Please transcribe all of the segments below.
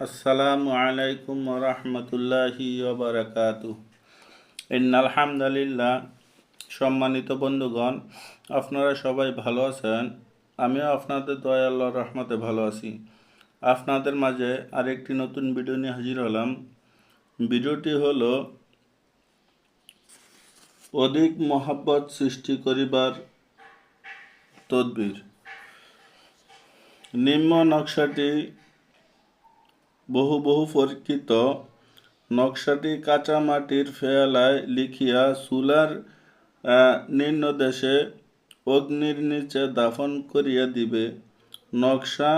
আসসালামু আলাইকুম রহমতুল্লাহি বারাকাত আলহামদুলিল্লাহ সম্মানিত বন্ধুগণ, আপনারা সবাই ভালো আছেন? আমিও আপনাদের দয়া আল্লাহর রহমতে ভালো আছি। আপনাদের মাঝে আরেকটি নতুন ভিডিও নিয়ে হাজির হলাম। ভিডিওটি হলো অধিক মহাব্বত সৃষ্টি করিবার তদবির। নিম্ন নকশাটি বহু বহু পরীক্ষিত নকশাটি কাঁচা মাটির ফেয়ালায় লিখিয়া চুলার নিম্নদেশে অগ্নির নিচে দাফন করিয়া দিবে। নকশা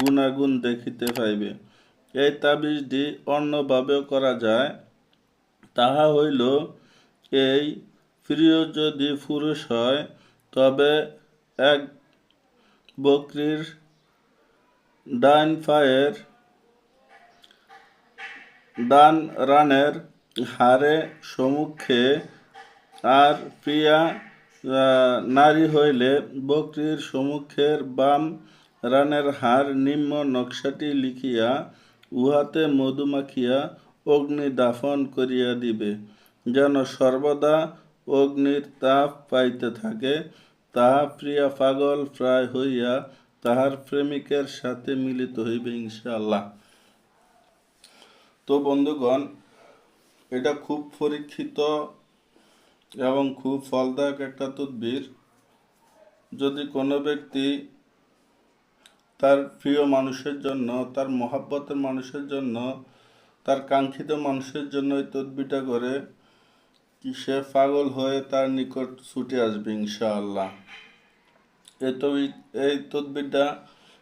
গুণাগুণ দেখিতে পাইবে। এই তাবিজটি অন্যভাবে করা যায়। তাহা হইল, এই প্রিয় যদি পুরুষ হয়, তবে এক বকরির ডাইন পায়ের ডান রানের হারে সম্মুখে আর প্রিয়া নারী হইলে বকরির সম্মুখের বাম রানের হার নিম্ন নকশাটি লিখিয়া উহাতে মধু মাখিয়া অগ্নি দাফন করিয়া দিবে। যেন সর্বদা অগ্নির তাপ পাইতে থাকে, তাহা প্রিয়া পাগল প্রায় হইয়া তাহার প্রেমিকের সাথে মিলিত হইবে ইনশাআল্লাহ। তো বন্ধুগণ, এটা খুব পরীক্ষিত এবং খুব ফলদায়ক একটা তদবির। যদি কোনো ব্যক্তি তার প্রিয় মানুষের জন্য, তার মহাব্বতের মানুষের জন্য, তার কাঙ্ক্ষিত মানুষের জন্য এই তদবিরটা করে সে পাগল হয়ে তার নিকট ছুটে আসবে ইনশাআল্লাহ। এই তদবিরটা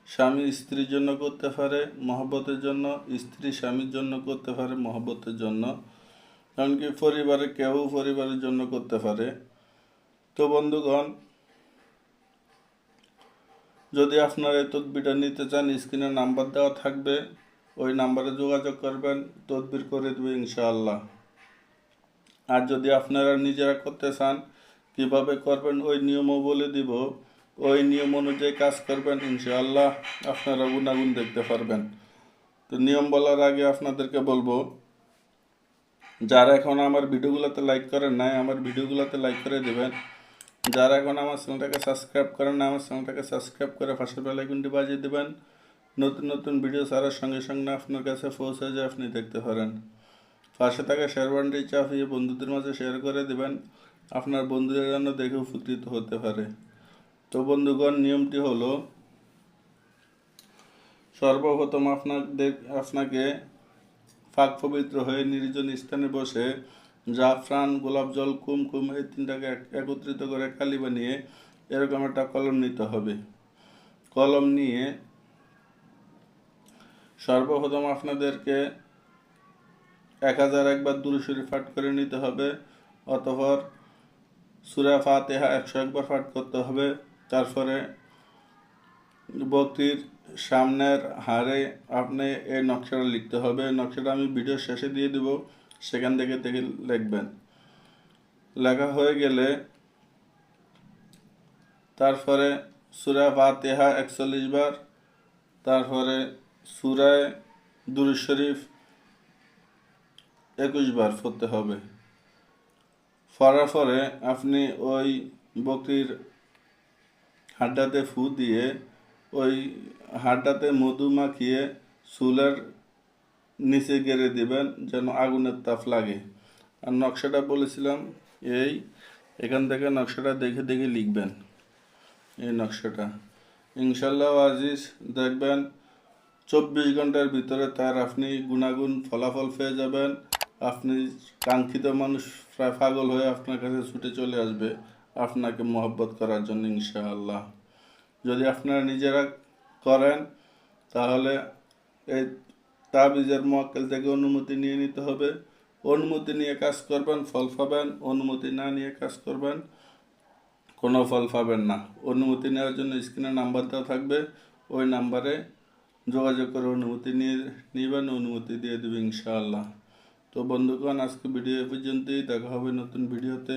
স্বামী স্ত্রীর জন্য করতে পারে, মহব্বতের জন্য, স্ত্রী স্বামীর জন্য করতে পারে, মহব্বতের জন্য। এমনকি পরিবারে কেউ পরিবারের জন্য করতে পারে। তো বন্ধুগণ, যদি আপনারা এই তদবিরটা নিতে চান, স্ক্রিনে নাম্বার দেওয়া থাকবে। ওই নাম্বারে যোগাযোগ করবেন, তদবির করে দেবে ইনশাআল্লাহ। আর যদি আপনারা নিজেরা করতে চান, কীভাবে করবেন, ওই নিয়মও বলে দিব। ওই নিয়ম অনুযায়ী কাজ করবেন, ইনশাআল্লাহ আপনারা গুণাগুণ দেখতে পারবেন। তো নিয়ম বলার আগে আপনাদেরকে বলব, যারা এখন আমার ভিডিওগুলোতে লাইক করেন নাই, আমার ভিডিওগুলোতে লাইক করে দেবেন। যারা এখন আমার চ্যানেলটাকে সাবস্ক্রাইব করেন না আমার চ্যানেলটাকে সাবস্ক্রাইব করে পাশের বেলাইকনটি বাজিয়ে দেবেন। নতুন নতুন ভিডিও ছাড়ার সঙ্গে সঙ্গে আপনার কাছে পৌঁছে যায়, আপনি দেখতে পারেন। পাশে থাকা শেয়ার বান্ডি চাপিয়ে বন্ধুদের মাঝে শেয়ার করে দেবেন। আপনার বন্ধুদের জন্য দেখে উপকৃত হতে পারে। তো বন্ধুগণ, নিয়মটি হলো, সর্বপ্রথম আপনাদের, আপনাকে ফাঁক পবিত্র হয়ে নির্জন স্থানে বসে জাফরান, গোলাপ জল, কুমকুম এই তিনটাকে একত্রিত করে কালি বানিয়ে এরকম একটা কলম নিতে হবে। কলম নিয়ে সর্বপ্রথম আপনাদেরকে এক হাজার একবার দূরে ফাট করে নিতে হবে, অতপর সুরা ফাতেহা একশো একবার ফাট করতে হবে। তারপরে বকরির সামনের হারে আপনি এই নকশাটা লিখতে হবে। নকশাটা আমি ভিডিও শেষে দিয়ে দেব, সেখান থেকে দেখে লিখবেন। লেখা হয়ে গেলে তারপরে সুরা ফাতেহা একচল্লিশ বার, তারপরে সুরায় দুরু শরীফ একুশ বার পড়তে হবে। পড়ার পরে আপনি ওই বকরির হাড্ডাতে ফু দিয়ে ওই হাড্ডাতে মধু মাখিয়ে চুলের নিচে গেড়ে দিবেন যেন আগুনের তাপ লাগে। আর নকশাটা বলেছিলাম, এই এখান থেকে নকশাটা দেখে দেখে লিখবেন, এই নকশাটা। ইনশাল্লাহ আজিজ, দেখবেন চব্বিশ ঘণ্টার ভিতরে তার আপনি গুণাগুণ ফলাফল পেয়ে যাবেন। আপনি কাঙ্ক্ষিত মানুষ প্রায় পাগল হয়ে আপনার কাছে ছুটে চলে আসবে। আপনাকে মহব্বত করার জন্য ইনশাআল্লাহ। যদি আপনারা নিজেরা করেন, তাহলে এই তাবিজের মক্কেল থেকে অনুমতি নিয়ে নিতে হবে। অনুমতি নিয়ে কাজ করবেন, ফল পাবেন, অনুমতি না নিয়ে কাজ করবেন, কোনো ফল পাবেন না। অনুমতি নেওয়ার জন্য স্ক্রিনে নাম্বার দেওয়া থাকবে, ওই নাম্বারে যোগাযোগ করে অনুমতি নিয়ে নেবেন, অনুমতি দিয়ে দেবে ইনশাআল্লাহ। তো বন্ধুগণ, আজকে ভিডিও এ পর্যন্তই। দেখা হবে নতুন ভিডিওতে।